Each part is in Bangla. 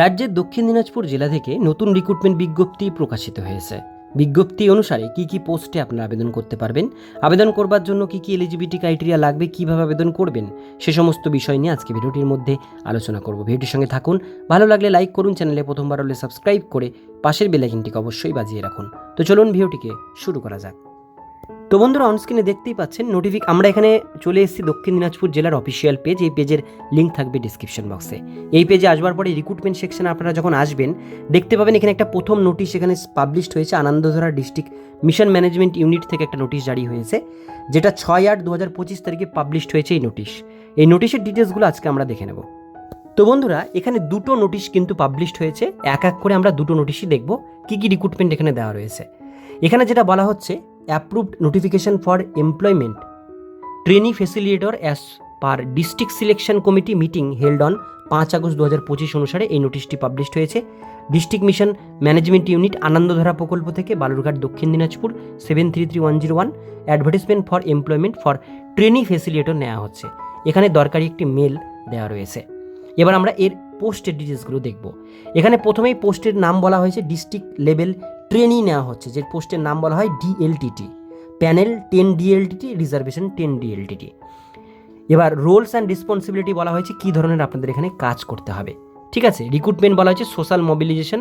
রাজ্যের দক্ষিণ দিনাজপুর জেলা থেকে নতুন রিক্রুটমেন্ট বিজ্ঞপ্তি প্রকাশিত হয়েছে। বিজ্ঞপ্তি অনুসারে কি কি পোস্টে আপনারা আবেদন করতে পারবেন, আবেদন করবার জন্য কি কি এলিজিবিলিটি ক্রাইটেরিয়া লাগবে, কীভাবে আবেদন করবেন, সে সমস্ত বিষয় নিয়ে আজকে ভিডিওটির মধ্যে আলোচনা করব। ভিডিওটির সঙ্গে থাকুন, ভালো লাগলে লাইক করুন, চ্যানেলে প্রথমবার হলে সাবস্ক্রাইব করে পাশের বেলাইকিনটিকে অবশ্যই বাজিয়ে রাখুন। তো চলুন ভিডিওটিকে শুরু করা যাক। তো বন্ধুরা অনস্ক্রিনে দেখতেই পাচ্ছেন নোটিফিক আমরা এখানে চলে এসেছি দক্ষিণ দিনাজপুর জেলার অফিসিয়াল পেজ এই পেজের লিঙ্ক থাকবে ডিসক্রিপশন বক্সে এই পেজে আসবার পরে রিক্রুটমেন্ট সেকশনে আপনারা যখন আসবেন, দেখতে পাবেন এখানে একটা প্রথম নোটিশ এখানে পাবলিশড হয়েছে Anandadhara district mission management unit থেকে একটা নোটিশ জারি হয়েছে, যেটা ছয় আট দু হাজার পঁচিশ তারিখে পাবলিশড হয়েছে এই নোটিশ এই নোটিশের ডিটেলসগুলো আজকে আমরা দেখে নেব। তো বন্ধুরা, এখানে দুটো নোটিশ কিন্তু পাবলিশড হয়েছে, এক এক করে আমরা দুটো নোটিশই দেখব, কী কী রিক্রুটমেন্ট এখানে দেওয়া রয়েছে। এখানে যেটা বলা হচ্ছে approved notification for employment trainee facilitator as per district selection committee meeting held on পাঁচ আগস্ট দু হাজার পঁচিশ অনুসারে এই নোটিশটি পাবলিশড হয়েছে। District mission management unit Anandadhara প্রকল্প থেকে Balurghat, Dakshin Dinajpur seven three three one zero one advertisement for employment for trainee facilitator নেওয়া হচ্ছে। এখানে দরকারি একটি মেল দেওয়া রয়েছে। এবার আমরা এর পোস্টের ডিটেলসগুলো দেখব। এখানে প্রথমেই পোস্টের নাম বলা হয়েছে ডিস্ট্রিক্ট লেভেল ট্রেনিং নেওয়া হচ্ছে, যে পোস্টের নাম বলা হয় DLTT panel ten DLTT reservation ten DLTT এবার রোলস অ্যান্ড রেসপন্সিবিলিটি বলা হয়েছে, কী ধরনের আপনাদের এখানে কাজ করতে হবে। ঠিক আছে? রিক্রুটমেন্ট বলা হয়েছে সোশ্যাল মোবিলাইজেশন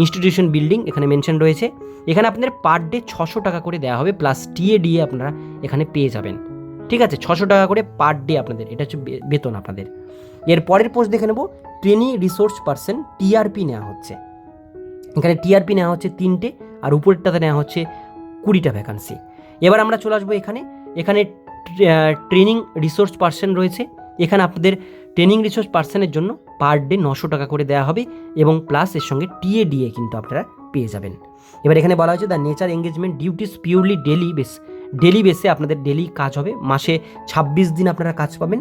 ইনস্টিটিউশন বিল্ডিং এখানে মেনশন রয়েছে। এখানে আপনাদের পার ডে ছশো টাকা করে দেওয়া হবে প্লাস টিএ ডিএ আপনারা এখানে পেয়ে যাবেন। ঠিক আছে? ছশো টাকা করে পার ডে আপনাদের, এটা হচ্ছে বেতন আপনাদের। এর পরের পোস্ট দেখে নেব ট্রেনি রিসোর্স পার্সন টিআরপি নেওয়া হচ্ছে। এখানে টিআরপি নেওয়া হচ্ছে তিনটে আর উপরেরটাতে নেওয়া হচ্ছে কুড়িটা ভ্যাকান্সি এবার আমরা চলে আসব এখানে। এখানে ট্রেনিং রিসোর্স পার্সন রয়েছে। এখানে আপনাদের ট্রেনিং রিসোর্স পার্সনের জন্য পার ডে নশো টাকা করে দেওয়া হবে এবং প্লাস এর সঙ্গে টিএ ডিএ কিন্তু আপনারা পেয়ে যাবেন। এবার এখানে বলা হয়েছে the nature engagement duties purely daily base daily বেসে আপনাদের ডেলি কাজ হবে। মাসে ছাব্বিশ দিন আপনারা কাজ পাবেন।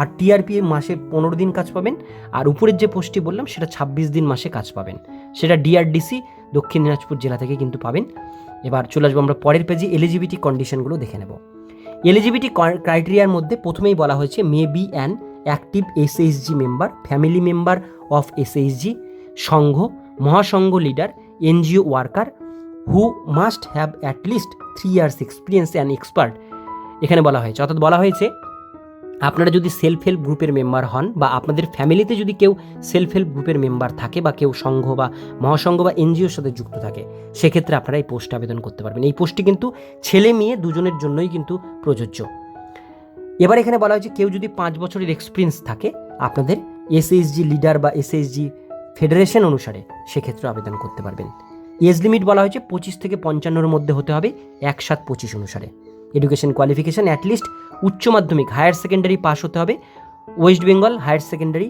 আর টিআরপি মাসে পনেরো দিন কাজ পাবেন। আর উপরের যে পোস্টটি বললাম, সেটা ছাব্বিশ দিন মাসে কাজ পাবেন। সেটা ডিআরডিসি দক্ষিণ দিনাজপুর জেলা থেকে কিন্তু পাবেন। এবার চলে আসব আমরা পরের পেজে এলিজিবিলিটি কন্ডিশনগুলো দেখে নেব। এলিজিবিলিটি ক্রাইটেরিয়ার মধ্যে প্রথমেই বলা হয়েছে may be an active SHG member family member of SHG Sangha, Mahasangh leader NGO worker who must have at least three years experience and expert এখানে বলা হয়েছে, অর্থাৎ বলা হয়েছে আপনারা যদি সেলফ হেল্প গ্রুপের মেম্বার হন বা আপনাদের ফ্যামিলিতে যদি কেউ সেলফ হেল্প গ্রুপের মেম্বার থাকে বা কেউ সংঘ বা মহাসংঘ বা এনজিওর সাথে যুক্ত থাকে, সেক্ষেত্রে আপনারা এই পোস্টে আবেদন করতে পারবেন। এই পোস্টটি কিন্তু ছেলে মেয়ে দুজনের জন্যই কিন্তু প্রযোজ্য। এবার এখানে বলা হয়েছে, কেউ যদি পাঁচ বছরের এক্সপিরিয়েন্স থাকে, আপনাদের এসএইচজি লিডার বা এসএইচজি ফেডারেশন অনুসারে সেক্ষেত্রে আবেদন করতে পারবেন। এজ লিমিট বলা হয়েছে পঁচিশ থেকে পঞ্চান্নর মধ্যে হতে হবে এক সাত পঁচিশ অনুসারে। এডুকেশন কোয়ালিফিকেশান অ্যাটলিস্ট উচ্চ মাধ্যমিক হায়ার সেকেন্ডারি পাস হতে হবে। West Bengal higher secondary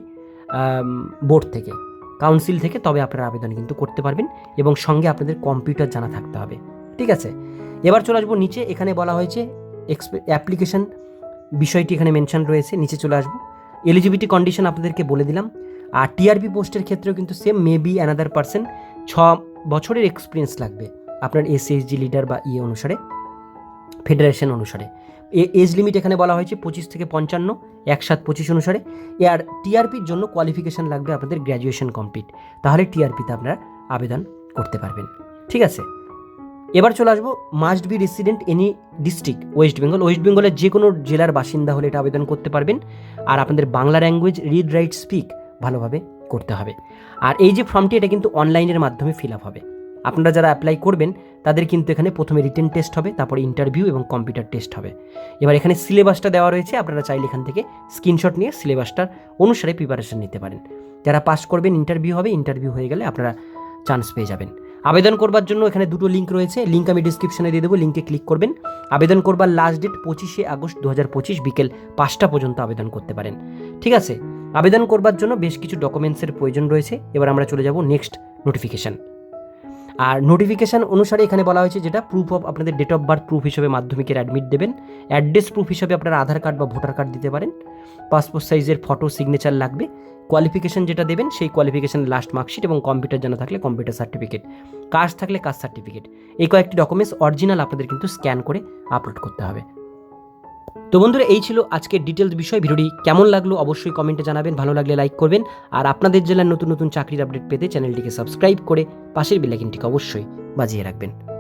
board থেকে কাউন্সিল থেকে তবে আপনারা আবেদন কিন্তু করতে পারবেন এবং সঙ্গে আপনাদের কম্পিউটার জানা থাকতে হবে। ঠিক আছে? এবার চলে আসব নিচে, এখানে বলা হয়েছে অ্যাপ্লিকেশন বিষয়টি এখানে মেনশন রয়েছে, নিচে চলে আসব। এলিজিবিলিটি কন্ডিশন আপনাদেরকে বলে দিলাম। আর টিআরপি পোস্টের ক্ষেত্রেও কিন্তু same may be another person ছ বছরের এক্সপিরিয়েন্স লাগবে আপনার এসএসজি লিডার বা ইয়ে অনুসারে। ফেডারেশন অনুসারে। এজ লিমিট এখানে বলা হয়েছে পঁচিশ থেকে পঞ্চান্ন এক সাত পঁচিশ অনুসারে। আর টিআরপির জন্য কোয়ালিফিকেশান লাগবে আপনাদের গ্র্যাজুয়েশন কমপ্লিট তাহলে টিআরপিতে আপনারা আবেদন করতে পারবেন। ঠিক আছে? এবার চলে আসব must be resident any district West Bengal West বেঙ্গলের যে কোনো জেলার বাসিন্দা হলে এটা আবেদন করতে পারবেন। আর আপনাদের Bangla language read write speak ভালোভাবে করতে হবে। আর এই যে ফর্মটি এটা কিন্তু অনলাইনের মাধ্যমে ফিল আপ হবে। আপনারা যারা অ্যাপ্লাই করবেন, তাদের কিন্তু এখানে প্রথমে রিটেন টেস্ট হবে, তারপরে ইন্টারভিউ এবং কম্পিউটার টেস্ট হবে। এবার এখানে সিলেবাসটা দেওয়া রয়েছে, আপনারা চাইলে এখান থেকে স্ক্রিনশট নিয়ে সিলেবাসটার অনুসারে প্রিপারেশন নিতে পারেন। যারা পাস করবেন ইন্টারভিউ হবে ইন্টারভিউ হয়ে গেলে আপনারা চান্স পেয়ে যাবেন। আবেদন করবার জন্য এখানে দুটো লিঙ্ক রয়েছে লিঙ্ক আমি ডিসক্রিপশনে দিয়ে দেবো লিঙ্কে ক্লিক করবেন। আবেদন করবার লাস্ট ডেট পঁচিশে আগস্ট দু হাজার পঁচিশ বিকেল পাঁচটা পর্যন্ত আবেদন করতে পারেন। ঠিক আছে? আবেদন করবার জন্য বেশ কিছু ডকুমেন্টসের প্রয়োজন রয়েছে। এবার আমরা চলে যাব নেক্সট নোটিফিকেশান আর নোটিফিকেশান অনুসারে এখানে বলা হয়েছে যেটা প্রুফ অফ আপনাদের ডেট অফ বার্থ প্রুফ হিসেবে মাধ্যমিকের অ্যাডমিট দেবেন। অ্যাড্রেস প্রুফ হিসেবে আপনারা আধার কার্ড বা ভোটার কার্ড দিতে পারেন। পাসপোর্ট সাইজের ফটো সিগনেচার লাগবে। কোয়ালিফিকেশান যেটা দেবেন সেই কোয়ালিফিকেশান লাস্ট মার্কশিট এবং কম্পিউটার জানা থাকলে কম্পিউটার সার্টিফিকেট কাজ থাকলে কাস্ট সার্টিফিকেট এই কয়েকটি ডকুমেন্টস অরিজিনাল আপনাদের কিন্তু স্ক্যান করে আপলোড করতে হবে। তো বন্ধুরা, এই ছিল আজকের ডিটেলস বিষয়। ভিডিওটি কেমন লাগল অবশ্যই কমেন্টে জানাবেন, ভালো লাগলে লাইক করবেন। আর আপনাদের জেলার নতুন নতুন চাকরির আপডেট পেতে চ্যানেলটিকে সাবস্ক্রাইব করে পাশের বেলাইকিনটিকে অবশ্যই বাজিয়ে রাখবেন।